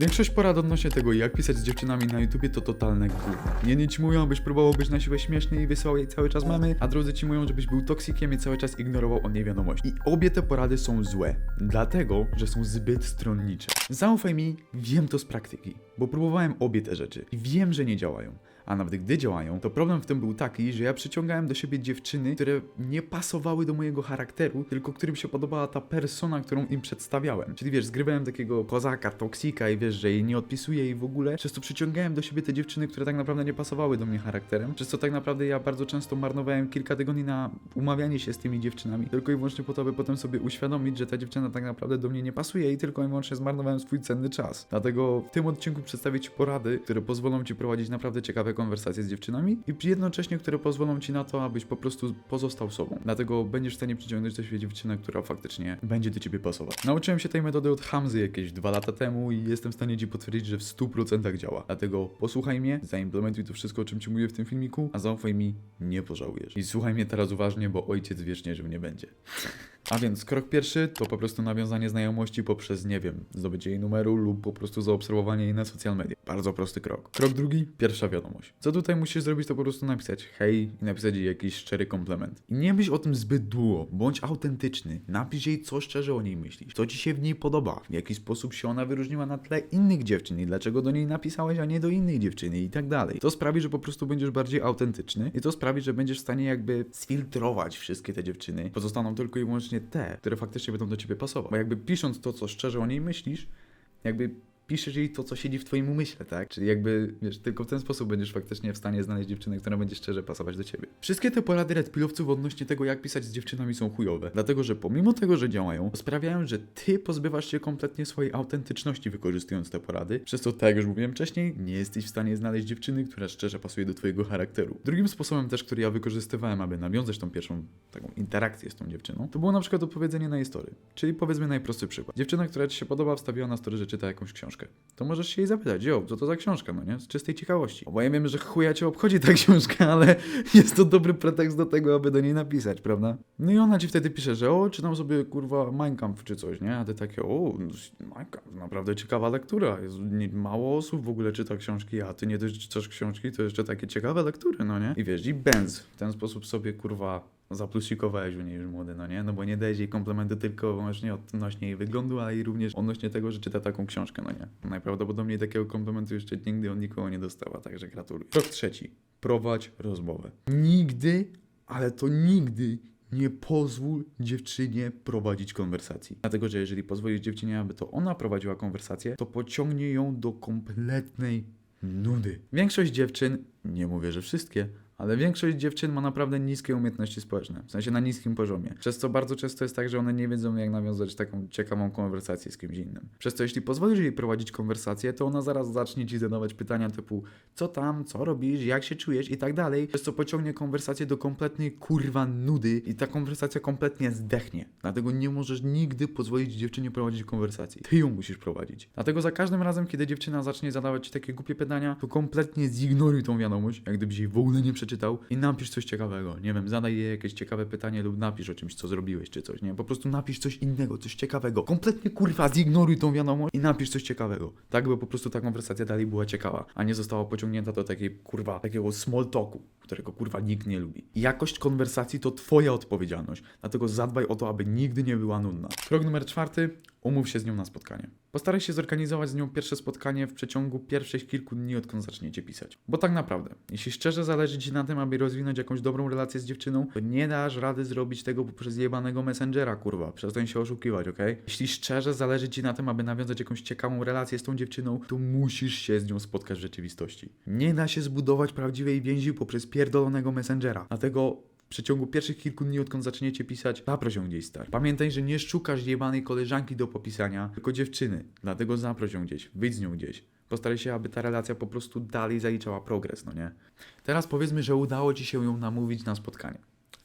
Większość porad odnośnie tego, jak pisać z dziewczynami na YouTubie, to totalne gówno. Jedni ci mówią, abyś próbował być na siłę śmieszny i wysyłał jej cały czas memy, a drudzy ci mówią, żebyś był toksikiem i cały czas ignorował od niej wiadomości. I obie te porady są złe, dlatego, że są zbyt stronnicze. Zaufaj mi, wiem to z praktyki, bo próbowałem obie te rzeczy i wiem, że nie działają. A nawet gdy działają, to problem w tym był taki, że ja przyciągałem do siebie dziewczyny, które nie pasowały do mojego charakteru, tylko którym się podobała ta persona, którą im przedstawiałem. Czyli wiesz, zgrywałem takiego kozaka, toksika i wiesz, że jej nie odpisuję i w ogóle, przez to przyciągałem do siebie te dziewczyny, które tak naprawdę nie pasowały do mnie charakterem, przez co tak naprawdę ja bardzo często marnowałem kilka tygodni na umawianie się z tymi dziewczynami, tylko i wyłącznie po to, by potem sobie uświadomić, że ta dziewczyna tak naprawdę do mnie nie pasuje i tylko i wyłącznie zmarnowałem swój cenny czas. Dlatego w tym odcinku przedstawię Ci porady, które pozwolą Ci prowadzić naprawdę ciekawe konwersacje z dziewczynami i jednocześnie, które pozwolą Ci na to, abyś po prostu pozostał sobą. Dlatego będziesz w stanie przyciągnąć do siebie dziewczynę, która faktycznie będzie do Ciebie pasować. Nauczyłem się tej metody od Hamzy jakieś dwa lata temu i jestem w stanie Ci potwierdzić, że w 100% działa. Dlatego posłuchaj mnie, zaimplementuj to wszystko, o czym Ci mówię w tym filmiku, a zaufaj mi, nie pożałujesz. I słuchaj mnie teraz uważnie, bo ojciec wiecznie żył nie będzie. A więc krok pierwszy to po prostu nawiązanie znajomości poprzez, nie wiem, zdobycie jej numeru lub po prostu zaobserwowanie jej na social media. Bardzo prosty krok. Krok drugi, pierwsza wiadomość. Co tutaj musisz zrobić, to po prostu napisać hej i napisać jej jakiś szczery komplement. I nie myśl o tym zbyt długo, bądź autentyczny. Napisz jej, co szczerze o niej myślisz, co ci się w niej podoba, w jaki sposób się ona wyróżniła na tle innych dziewczyn i dlaczego do niej napisałeś, a nie do innej dziewczyny i tak dalej. To sprawi, że po prostu będziesz bardziej autentyczny i to sprawi, że będziesz w stanie jakby sfiltrować wszystkie te dziewczyny. Pozostaną tylko i wyłącznie te, które faktycznie będą do ciebie pasować. Bo jakby pisząc to, co szczerze o niej myślisz, jakby piszesz jej to, co siedzi w twoim umyśle, tak? Czyli jakby, wiesz, tylko w ten sposób będziesz faktycznie w stanie znaleźć dziewczynę, która będzie szczerze pasować do ciebie. Wszystkie te porady redpillowców odnośnie tego, jak pisać z dziewczynami są chujowe, dlatego, że pomimo tego, że działają, sprawiają, że ty pozbywasz się kompletnie swojej autentyczności wykorzystując te porady, przez co, tak jak już mówiłem wcześniej, nie jesteś w stanie znaleźć dziewczyny, która szczerze pasuje do twojego charakteru. Drugim sposobem też, który ja wykorzystywałem, aby nawiązać tą pierwszą taką interakcję z tą dziewczyną, to było na przykład odpowiedzenie na jej story. Czyli powiedzmy najprostszy przykład. Dziewczyna, która ci się podoba, wstawiła na story, że czyta jakąś książkę. To możesz się jej zapytać, jo, co to za książka, no nie? Z czystej ciekawości. Bo ja wiem, że chuja cię obchodzi ta książka, ale jest to dobry pretekst do tego, aby do niej napisać, prawda? No i ona ci wtedy pisze, że o, czytam sobie kurwa Kampf czy coś, nie? A ty takie, o, Kampf, naprawdę ciekawa lektura. Jest, nie, mało osób w ogóle czyta książki, a ty nie dość, czytasz książki, to jeszcze takie ciekawe lektury, no nie? I wiesz, i benz. W ten sposób sobie kurwa zaplusikowałeś u niej już młody, no nie? No bo nie dajesz jej komplementu tylko wyłącznie odnośnie jej wyglądu, ale i również odnośnie tego, że czyta taką książkę, no nie? Najprawdopodobniej takiego komplementu jeszcze nigdy od nikogo nie dostała, także gratuluję. Krok trzeci. Prowadź rozmowę. Nigdy, ale to nigdy nie pozwól dziewczynie prowadzić konwersacji. Dlatego, że jeżeli pozwolisz dziewczynie, aby to ona prowadziła konwersację, to pociągnie ją do kompletnej nudy. Większość dziewczyn, nie mówię, że wszystkie, ale większość dziewczyn ma naprawdę niskie umiejętności społeczne, w sensie na niskim poziomie. Przez co bardzo często jest tak, że one nie wiedzą, jak nawiązać taką ciekawą konwersację z kimś innym. Przez co jeśli pozwolisz jej prowadzić konwersację, to ona zaraz zacznie ci zadawać pytania typu co tam, co robisz, jak się czujesz i tak dalej. Przez co pociągnie konwersację do kompletnej kurwa nudy i ta konwersacja kompletnie zdechnie. Dlatego nie możesz nigdy pozwolić dziewczynie prowadzić konwersacji. Ty ją musisz prowadzić. Dlatego za każdym razem, kiedy dziewczyna zacznie zadawać ci takie głupie pytania, to kompletnie zignoruj tą wiadomość, jak gdybyś jej w ogóle nie przeczytał i napisz coś ciekawego. Nie wiem, zadaj jej jakieś ciekawe pytanie lub napisz o czymś, co zrobiłeś, czy coś, nie? Po prostu napisz coś innego, coś ciekawego. Kompletnie kurwa zignoruj tą wiadomość i napisz coś ciekawego. Tak, by po prostu ta konwersacja dalej była ciekawa, a nie została pociągnięta do takiej kurwa, takiego small talku, którego kurwa nikt nie lubi. Jakość konwersacji to twoja odpowiedzialność, dlatego zadbaj o to, aby nigdy nie była nudna. Krok numer czwarty. Umów się z nią na spotkanie. Postaraj się zorganizować z nią pierwsze spotkanie w przeciągu pierwszych kilku dni, odkąd zaczniecie pisać. Bo tak naprawdę, jeśli szczerze zależy Ci na tym, aby rozwinąć jakąś dobrą relację z dziewczyną, to nie dasz rady zrobić tego poprzez jebanego messengera, kurwa. Przestań się oszukiwać, okej? Jeśli szczerze zależy Ci na tym, aby nawiązać jakąś ciekawą relację z tą dziewczyną, to musisz się z nią spotkać w rzeczywistości. Nie da się zbudować prawdziwej więzi poprzez pierdolonego messengera. Dlatego przeciągu pierwszych kilku dni, odkąd zaczniecie pisać, zaproś ją gdzieś, stary. Pamiętaj, że nie szukasz jebanej koleżanki do popisania, tylko dziewczyny. Dlatego zaproś ją gdzieś, wyjdź z nią gdzieś. Postaraj się, aby ta relacja po prostu dalej zaliczała progres, no nie? Teraz powiedzmy, że udało Ci się ją namówić na spotkanie.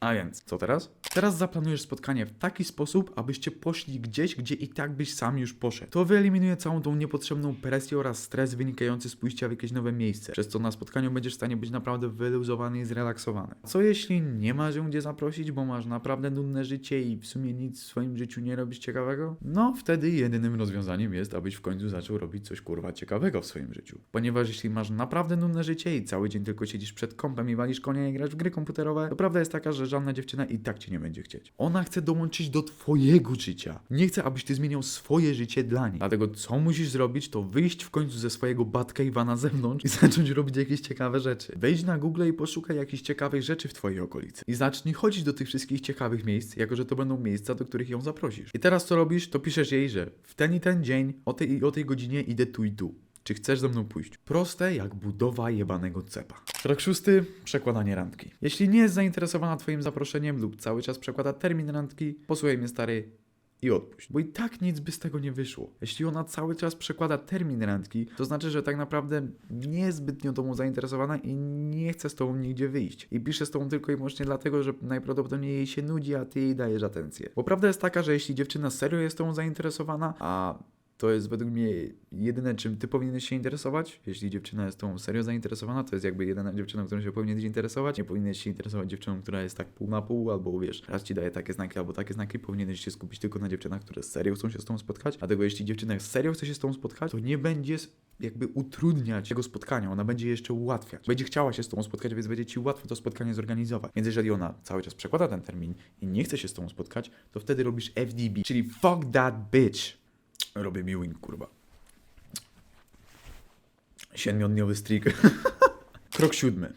A więc, co teraz? Teraz zaplanujesz spotkanie w taki sposób, abyście poszli gdzieś, gdzie i tak byś sam już poszedł. To wyeliminuje całą tą niepotrzebną presję oraz stres wynikający z pójścia w jakieś nowe miejsce, przez co na spotkaniu będziesz w stanie być naprawdę wyluzowany i zrelaksowany. Co jeśli nie masz ją gdzie zaprosić, bo masz naprawdę nudne życie i w sumie nic w swoim życiu nie robisz ciekawego? No, wtedy jedynym rozwiązaniem jest, abyś w końcu zaczął robić coś kurwa ciekawego w swoim życiu. Ponieważ jeśli masz naprawdę nudne życie i cały dzień tylko siedzisz przed kompem i walisz konia i grasz w gry komputerowe, to prawda jest taka, że żadna dziewczyna i tak cię nie będzie chcieć. Ona chce dołączyć do twojego życia. Nie chce, abyś ty zmieniał swoje życie dla niej. Dlatego co musisz zrobić, to wyjść w końcu ze swojego Batcave'a na zewnątrz i zacząć robić jakieś ciekawe rzeczy. Wejdź na Google i poszukaj jakichś ciekawych rzeczy w twojej okolicy. I zacznij chodzić do tych wszystkich ciekawych miejsc, jako że to będą miejsca, do których ją zaprosisz. I teraz co robisz, to piszesz jej, że w ten i ten dzień, o tej i o tej godzinie idę tu i tu. Czy chcesz ze mną pójść? Proste jak budowa jebanego cepa. Krok szósty, przekładanie randki. Jeśli nie jest zainteresowana twoim zaproszeniem lub cały czas przekłada termin randki, posłuchaj mnie stary i odpuść. Bo i tak nic by z tego nie wyszło. Jeśli ona cały czas przekłada termin randki, to znaczy, że tak naprawdę nie jest zbytnio zainteresowana i nie chce z tobą nigdzie wyjść. I pisze z tobą tylko i wyłącznie dlatego, że najprawdopodobniej jej się nudzi, a ty jej dajesz atencję. Bo prawda jest taka, że jeśli dziewczyna serio jest tobą zainteresowana, a to jest według mnie jedyne, czym ty powinieneś się interesować. Jeśli dziewczyna jest tą serio zainteresowana, to jest jakby jedyna dziewczyna, którą się powinieneś interesować. Nie powinieneś się interesować dziewczyną, która jest tak pół na pół, albo wiesz, raz ci daje takie znaki, albo takie znaki. Powinieneś się skupić tylko na dziewczynach, które serio chcą się z tobą spotkać. Dlatego jeśli dziewczyna serio chce się z tobą spotkać, to nie będzie jakby utrudniać tego spotkania, ona będzie jeszcze ułatwiać. Będzie chciała się z tobą spotkać, więc będzie ci łatwo to spotkanie zorganizować. Więc jeżeli ona cały czas przekłada ten termin i nie chce się z tobą spotkać, to wtedy robisz FDB, czyli fuck that bitch. Robię mi wing, kurwa. Siedmiodniowy streak. Krok siódmy.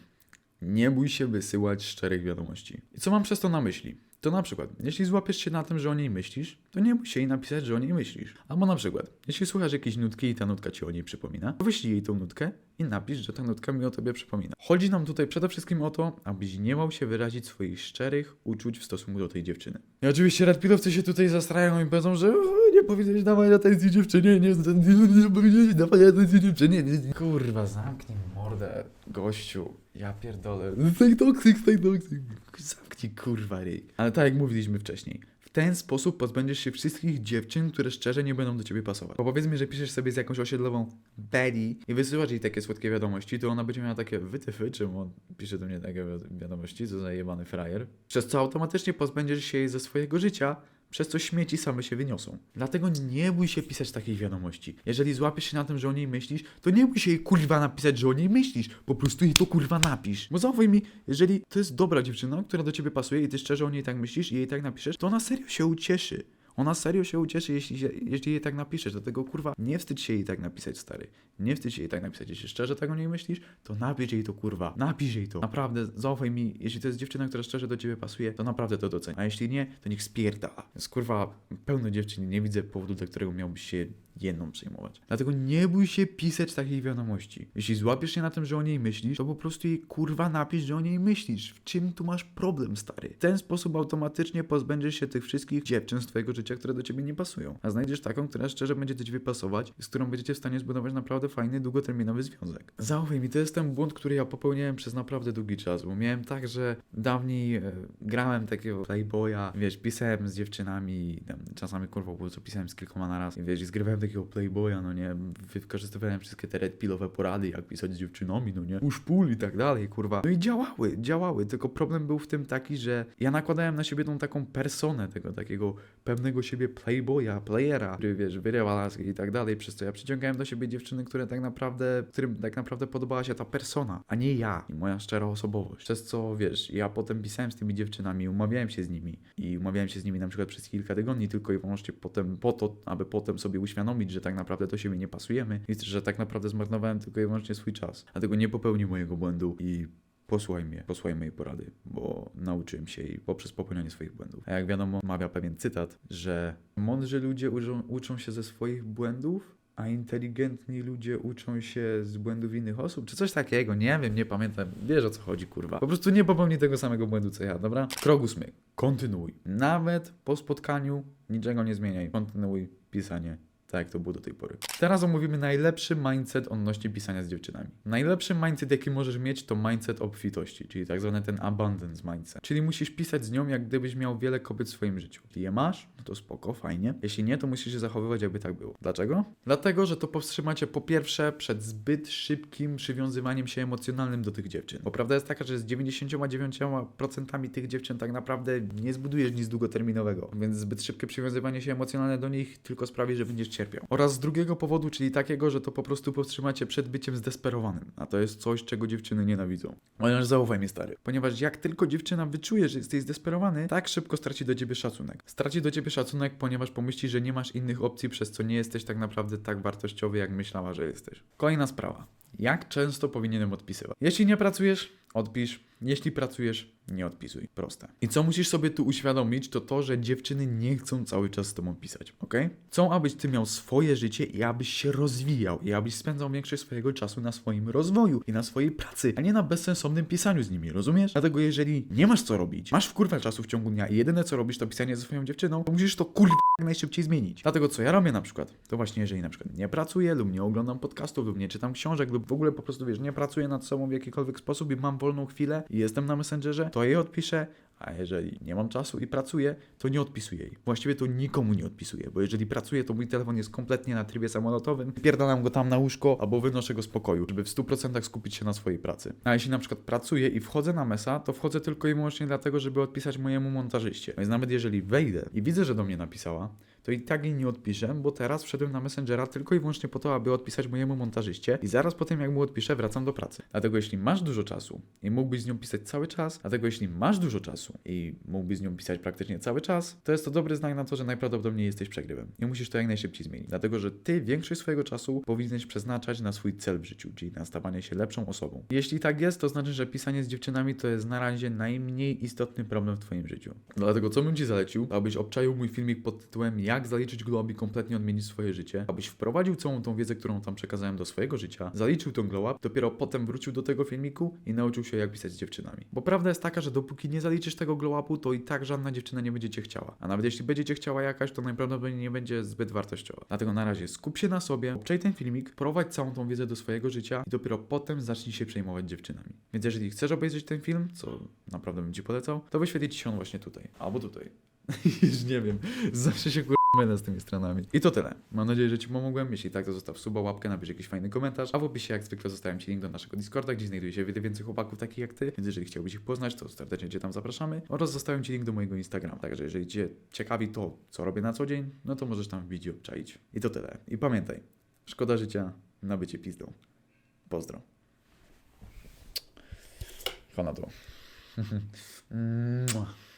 Nie bój się wysyłać szczerych wiadomości. I co mam przez to na myśli? To na przykład, jeśli złapiesz się na tym, że o niej myślisz, to nie bój się jej napisać, że o niej myślisz. Albo na przykład, jeśli słuchasz jakiejś nutki i ta nutka ci o niej przypomina, to wyślij jej tą nutkę i napisz, że ta nutka mi o tobie przypomina. Chodzi nam tutaj przede wszystkim o to, abyś nie bał się wyrazić swoich szczerych uczuć w stosunku do tej dziewczyny. I oczywiście redpilowcy się tutaj zastrają i powiedzą, że "O, nie powinieneś dawać atencji dziewczynie, nie, nie, nie powinieneś dawać atencji dziewczynie. Nie, nie. Kurwa, zamknij mordę, gościu. Ja pierdolę. Stay toxic, stay toxic. Zamknij kurwa ryj. Ale tak jak mówiliśmy wcześniej. W ten sposób pozbędziesz się wszystkich dziewczyn, które szczerze nie będą do ciebie pasować. Bo powiedzmy, że piszesz sobie z jakąś osiedlową Betty i wysyłasz jej takie słodkie wiadomości, to ona będzie miała takie wytyfy, czemu on pisze do mnie takie wi- wiadomości, co za jebany frajer. Przez co automatycznie pozbędziesz się jej ze swojego życia, przez co śmieci same się wyniosą. Dlatego nie bój się pisać takich wiadomości. Jeżeli złapiesz się na tym, że o niej myślisz, to nie bój się jej kurwa napisać, że o niej myślisz. Po prostu jej to kurwa napisz. Bo zaufaj mi, jeżeli to jest dobra dziewczyna, która do ciebie pasuje i ty szczerze o niej tak myślisz i jej tak napiszesz, to ona serio się ucieszy. Ona serio się ucieszy, jeśli, jeśli jej tak napiszesz. Dlatego kurwa, nie wstydź się jej tak napisać, stary. Nie wstydź się jej tak napisać. Jeśli szczerze tak o niej myślisz, to napisz jej to kurwa. Napisz jej to. Naprawdę, zaufaj mi, jeśli to jest dziewczyna, która szczerze do ciebie pasuje, to naprawdę to doceni. A jeśli nie, to niech spierdala. Jest kurwa pełno dziewczyn, nie widzę powodu, dla którego miałbyś się jedną przejmować. Dlatego nie bój się pisać takich wiadomości. Jeśli złapiesz się na tym, że o niej myślisz, to po prostu jej kurwa napisz, że o niej myślisz. W czym tu masz problem, stary? W ten sposób automatycznie pozbędziesz się tych wszystkich dziewczyn z twojego życia, które do ciebie nie pasują. A znajdziesz taką, która szczerze będzie do ciebie pasować, z którą będziecie w stanie zbudować naprawdę fajny, długoterminowy związek. Zaufaj mi, to jest ten błąd, który ja popełniałem przez naprawdę długi czas, bo miałem tak, że dawniej e, grałem takiego playboya, wiesz, pisałem z dziewczynami, tam, czasami kurwa było co pisałem z kilkoma na raz, wiesz, i zgrywałem takiego playboya, no nie, wykorzystywałem wszystkie te red pillowe porady, jak pisać z dziewczynami, no nie, push pull i tak dalej, kurwa. No i działały, działały, tylko problem był w tym taki, że ja nakładałem na siebie tą taką personę tego takiego pewnego siebie playboya, playera, który wiesz, wyrywa laski i tak dalej, przez co ja przyciągałem do siebie dziewczyny, które tak naprawdę, którym tak naprawdę podobała się ta persona, a nie ja i moja szczera osobowość. Przez co, wiesz, ja potem pisałem z tymi dziewczynami, umawiałem się z nimi i umawiałem się z nimi na przykład przez kilka tygodni tylko i wyłącznie potem po to, aby potem sobie uświadomić, że tak naprawdę do siebie nie pasujemy i że tak naprawdę zmarnowałem tylko i wyłącznie swój czas. Dlatego nie popełnię mojego błędu i Posłuchaj mnie, posłuchaj mojej porady, bo nauczyłem się jej poprzez popełnianie swoich błędów. A jak wiadomo, mawia pewien cytat, że mądrzy ludzie uczą, uczą się ze swoich błędów, a inteligentni ludzie uczą się z błędów innych osób, czy coś takiego, nie wiem, nie pamiętam, wiesz o co chodzi, kurwa. Po prostu nie popełnij tego samego błędu co ja, dobra? Krok ósmy, kontynuuj. Nawet po spotkaniu niczego nie zmieniaj, kontynuuj pisanie Tak jak to było do tej pory. Teraz omówimy najlepszy mindset odnośnie pisania z dziewczynami. Najlepszy mindset, jaki możesz mieć, to mindset obfitości, czyli tak zwany ten abundance mindset. Czyli musisz pisać z nią, jak gdybyś miał wiele kobiet w swoim życiu. Jeśli je masz, no to spoko, fajnie. Jeśli nie, to musisz się zachowywać, jakby tak było. Dlaczego? Dlatego, że to powstrzyma cię po pierwsze przed zbyt szybkim przywiązywaniem się emocjonalnym do tych dziewczyn. Bo prawda jest taka, że z 99% tych dziewczyn tak naprawdę nie zbudujesz nic długoterminowego, więc zbyt szybkie przywiązywanie się emocjonalne do nich tylko sprawi, że będziesz cierpiał. Oraz z drugiego powodu, czyli takiego, że to po prostu powstrzyma cię przed byciem zdesperowanym, a to jest coś, czego dziewczyny nienawidzą. Chociaż zaufaj mi, stary. Ponieważ jak tylko dziewczyna wyczuje, że jesteś zdesperowany, tak szybko straci do ciebie szacunek. Straci do ciebie szacunek, ponieważ pomyśli, że nie masz innych opcji, przez co nie jesteś tak naprawdę tak wartościowy, jak myślała, że jesteś. Kolejna sprawa. Jak często powinienem odpisywać? Jeśli nie pracujesz, odpisz. Jeśli pracujesz, nie odpisuj. Proste. I co musisz sobie tu uświadomić, to to, że dziewczyny nie chcą cały czas z tobą pisać, ok? Chcą, abyś ty miał swoje życie i abyś się rozwijał i abyś spędzał większość swojego czasu na swoim rozwoju i na swojej pracy, a nie na bezsensownym pisaniu z nimi, rozumiesz? Dlatego jeżeli nie masz co robić, masz w kurwę czasu w ciągu dnia i jedyne co robisz to pisanie ze swoją dziewczyną, to musisz to kurwa najszybciej zmienić. Dlatego co ja robię na przykład, to właśnie jeżeli na przykład nie pracuję lub nie oglądam podcastów lub nie czytam książek lub w ogóle po prostu wiesz, nie pracuję nad sobą w jakikolwiek sposób i mam wolną chwilę jestem na Messengerze, to jej odpiszę, a jeżeli nie mam czasu i pracuję, to nie odpisuję jej. Właściwie to nikomu nie odpisuję, bo jeżeli pracuję, to mój telefon jest kompletnie na trybie samolotowym, pierdalam go tam na łóżko albo wynoszę go z pokoju, żeby w 100% skupić się na swojej pracy. A jeśli na przykład pracuję i wchodzę na mesa, to wchodzę tylko i wyłącznie dlatego, żeby odpisać mojemu montażyście. Więc nawet jeżeli wejdę i widzę, że do mnie napisała, to i tak jej nie odpiszę, bo teraz wszedłem na Messengera tylko i wyłącznie po to, aby odpisać mojemu montażyście i zaraz po tym, jak mu odpiszę, wracam do pracy. Dlatego jeśli masz dużo czasu i mógłbyś z nią pisać cały czas, dlatego jeśli masz dużo czasu i mógłbyś z nią pisać praktycznie cały czas, to jest to dobry znak na to, że najprawdopodobniej jesteś przegrywem. I musisz to jak najszybciej zmienić. Dlatego, że ty większość swojego czasu powinieneś przeznaczać na swój cel w życiu, czyli na stawanie się lepszą osobą. Jeśli tak jest, to znaczy, że pisanie z dziewczynami to jest na razie najmniej istotny problem w twoim życiu. Dlatego co bym ci zalecił, abyś obczaił mój filmik pod tytułem Jak zaliczyć glow i kompletnie odmienić swoje życie, abyś wprowadził całą tą wiedzę, którą tam przekazałem do swojego życia, zaliczył ten glow up, dopiero potem wrócił do tego filmiku i nauczył się jak pisać z dziewczynami. Bo prawda jest taka, że dopóki nie zaliczysz tego glow upu, to i tak żadna dziewczyna nie będzie cię chciała. A nawet jeśli będzie cię chciała jakaś, to najprawdopodobniej nie będzie zbyt wartościowa. Dlatego na razie skup się na sobie, obczaj ten filmik, prowadź całą tą wiedzę do swojego życia i dopiero potem zacznij się przejmować dziewczynami. Więc jeżeli chcesz obejrzeć ten film, co naprawdę bym ci polecał, to wyświetli ci się on właśnie tutaj. Albo tutaj. Już nie wiem. Zawsze się kur... Mylę z tymi stronami. I to tyle. Mam nadzieję, że Ci pomogłem. Jeśli tak, to zostaw suba, łapkę, napisz jakiś fajny komentarz. A w opisie, jak zwykle, zostawiam Ci link do naszego Discorda, gdzie znajduje się wiele więcej chłopaków takich jak Ty. Więc jeżeli chciałbyś ich poznać, to serdecznie Cię tam zapraszamy. Oraz zostawiam Ci link do mojego Instagrama. Także jeżeli Cię ciekawi to, co robię na co dzień, no to możesz tam w wideo czaić. I to tyle. I pamiętaj, szkoda życia na bycie pizdą. Pozdro. Honadło. Mua.